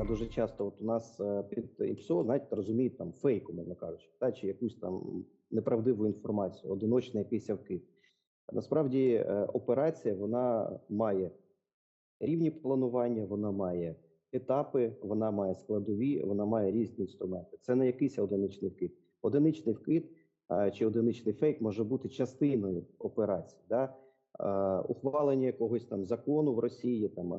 е, дуже часто от у нас е, під ІПСО, знаєте, розуміють там фейк, умовно кажучи, та, чи якусь там неправдиву інформацію, одиночний якийсь вкид. Насправді е, операція вона має рівні планування, вона має етапи, вона має складові, вона має різні інструменти. Це не якийсь одиничний вкид. Одиничний вкид чи одиничний фейк може бути частиною операції. Да? Ухвалення якогось там закону в Росії, там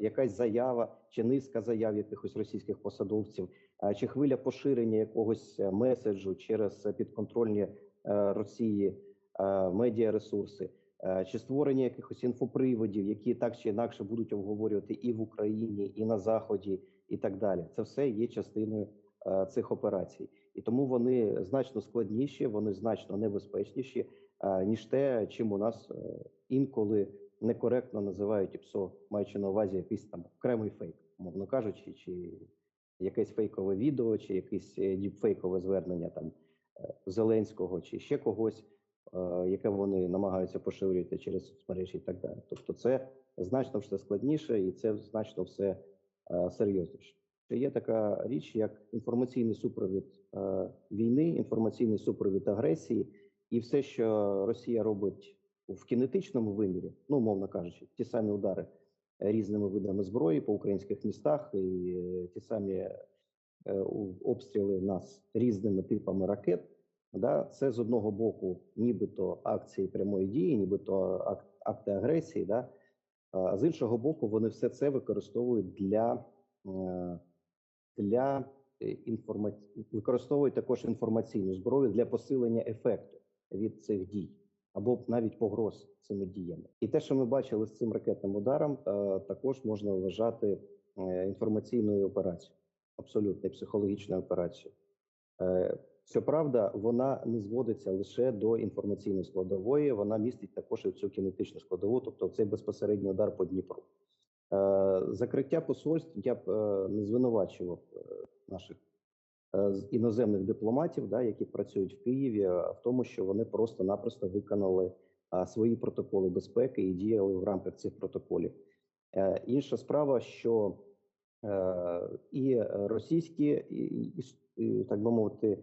якась заява чи низка заяв якихось російських посадовців, е, чи хвиля поширення якогось е, меседжу через підконтрольні е, Росії е, медіаресурси, е, чи створення якихось інфоприводів, які так чи інакше будуть обговорювати і в Україні, і на Заході, і так далі. Це все є частиною цих операцій, і тому вони значно складніші, вони значно небезпечніші, е, ніж те, чим у нас е, інколи некоректно називають ІПСО, маючи на увазі якийсь там окремий фейк, мовно кажучи, чи якесь фейкове відео, чи якесь е, діпфейкове звернення там Зеленського, чи ще когось, яке вони намагаються поширювати через соцмережі і так далі. Тобто, це значно все складніше і це значно все серйозніше. Ще Є така річ, як інформаційний супровід е, війни, інформаційний супровід агресії, і все, що Росія робить в кінетичному вимірі, ну мовно кажучи, ті самі удари різними видами зброї по українських містах, і е, ті самі е, обстріли нас різними типами ракет. Да, це з одного боку, нібито акції прямої дії, нібито ак- акти агресії. Да, а з іншого боку, вони все це використовують для, е, для інформа... використовують також інформаційну зброю для посилення ефекту від цих дій або навіть погроз цими діями. І те, що ми бачили з цим ракетним ударом, е, також можна вважати е, інформаційною операцією, абсолютно психологічною операцією. Е, Щоправда, вона не зводиться лише до інформаційної складової, вона містить також і цю кінетичну складову, тобто цей безпосередній удар по Дніпру. Е, Закриття посольств я б е, не звинувачував е, наших іноземних дипломатів, да, які працюють в Києві, в тому, що вони просто-напросто виконали свої протоколи безпеки і діяли в рамках цих протоколів. Інша справа, що і російські, і, і, так би мовити,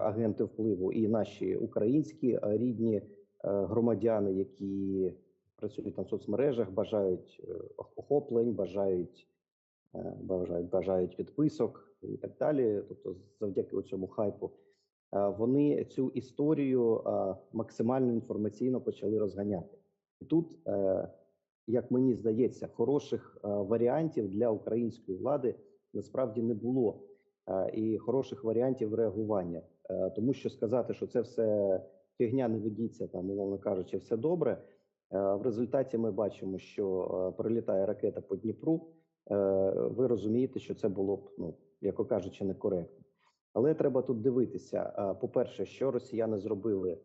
агенти впливу, і наші українські рідні громадяни, які працюють там в соцмережах, бажають е, охоплень, бажають, е, бажають, бажають підписок і так далі. Тобто, завдяки цьому хайпу, е, вони цю історію максимально інформаційно почали розганяти. І тут, як мені здається, хороших варіантів для української влади насправді не було. І хороших варіантів реагування, тому що сказати, що це все фігня не ведіться, там умовно кажучи, все добре. Е, В результаті ми бачимо, що е, прилітає ракета по Дніпру. Е, Ви розумієте, що це було б, ну яко кажучи, некоректно. Але треба тут дивитися. По-перше, що росіяни зробили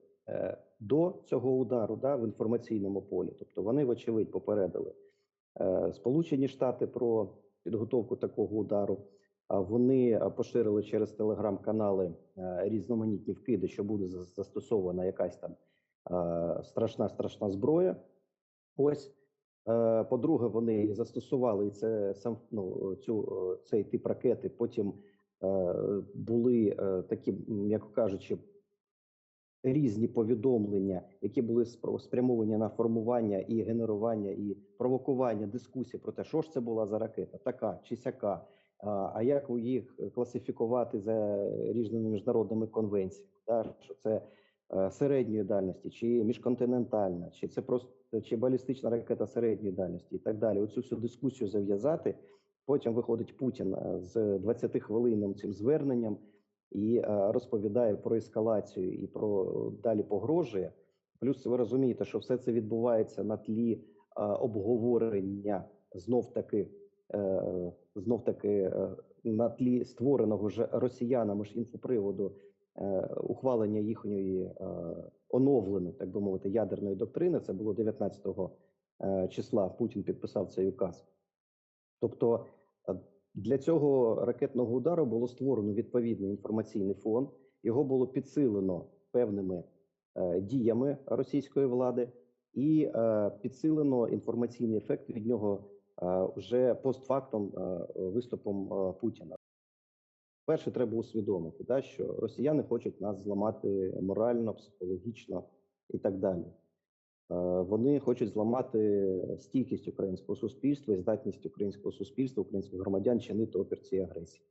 до цього удару да, в інформаційному полі. Тобто вони, вочевидь, попередили Сполучені Штати про підготовку такого удару. Вони поширили через телеграм-канали різноманітні вкиди, що буде за- застосована якась там страшна страшна зброя. Ось Е, по-друге, вони застосували це сам ну, цю е, цей тип ракети. Потім е, були е, такі, м'яко кажучи, різні повідомлення, які були спрямовані на формування і генерування і провокування дискусій про те, що ж це була за ракета, така чи сяка. А як їх класифікувати за різними міжнародними конвенціями? Да? Що це е, середньої дальності, чи міжконтинентальна, чи це просто чи балістична ракета середньої дальності, і так далі. Оцю всю дискусію зав'язати. Потім виходить Путін е, з 20-хвилинним цим зверненням і е, розповідає про ескалацію і про е, далі погрожує. Плюс ви розумієте, що все це відбувається на тлі е, обговорення знов таки е, знов таки е, на тлі створеного ж росіянами ж інфоприводу е, ухвалення їхньої е, оновленої, так би мовити, ядерної доктрини. Це було 19 е, числа. Путін підписав цей указ. Тобто е, для цього ракетного удару було створено відповідний інформаційний фон. Його було підсилено певними е, діями російської влади, і е, підсилено інформаційний ефект від нього е, вже постфактом е, виступом е, Путіна. Перше, треба усвідомити, да, що росіяни хочуть нас зламати морально, психологічно і так далі. Е, Вони хочуть зламати стійкість українського суспільства і здатність українського суспільства, українських громадян чинити опір цій агресії.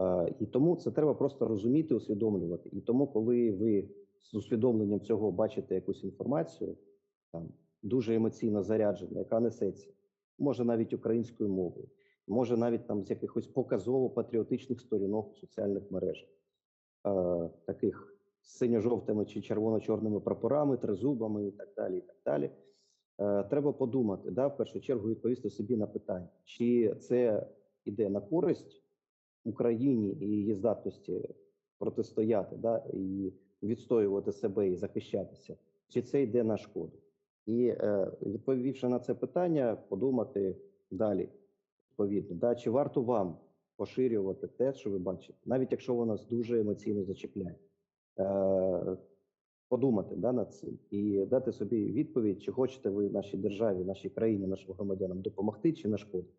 Е, І тому це треба просто розуміти, усвідомлювати. І тому, коли ви з усвідомленням цього бачите якусь інформацію, там дуже емоційно заряджену, яка несеться, може навіть українською мовою, може навіть там з якихось показово-патріотичних сторінок в соціальних мережах, е, таких синьо-жовтими чи червоно-чорними прапорами, тризубами і так далі. І так далі. Е, треба подумати, да, в першу чергу відповісти собі на питання, чи це іде на користь Україні і її здатності протистояти, да, і відстоювати себе і захищатися, чи це йде на шкоду. І е, відповівши на це питання, подумати далі. Відповідно, да, чи варто вам поширювати те, що ви бачите, навіть якщо воно нас дуже емоційно зачіпляє, е, подумати да, над цим і дати собі відповідь, чи хочете ви нашій державі, нашій країні, нашим громадянам допомогти, чи нашкодити.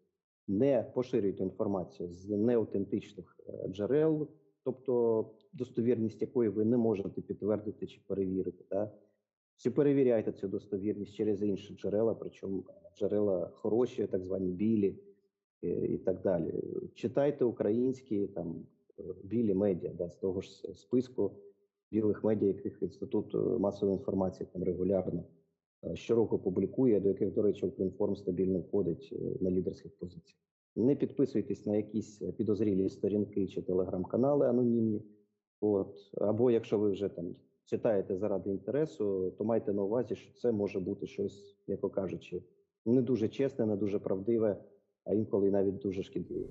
Не поширюйте інформацію з неаутентичних е, джерел, тобто достовірність якої ви не можете підтвердити чи перевірити. Да? Чи перевіряйте цю достовірність через інші джерела, причому джерела хороші, так звані білі е, і так далі. Читайте українські там білі медіа, да, з того ж списку білих медіа, яких інститут масової інформації там регулярно щороку публікує, до яких, до речі, Укрінформ стабільно входить на лідерських позиціях. Не підписуйтесь на якісь підозрілі сторінки чи телеграм-канали анонімні. От або якщо ви вже там читаєте заради інтересу, то майте на увазі, що це може бути щось, яко кажучи, не дуже чесне, не дуже правдиве, а інколи навіть дуже шкідливі.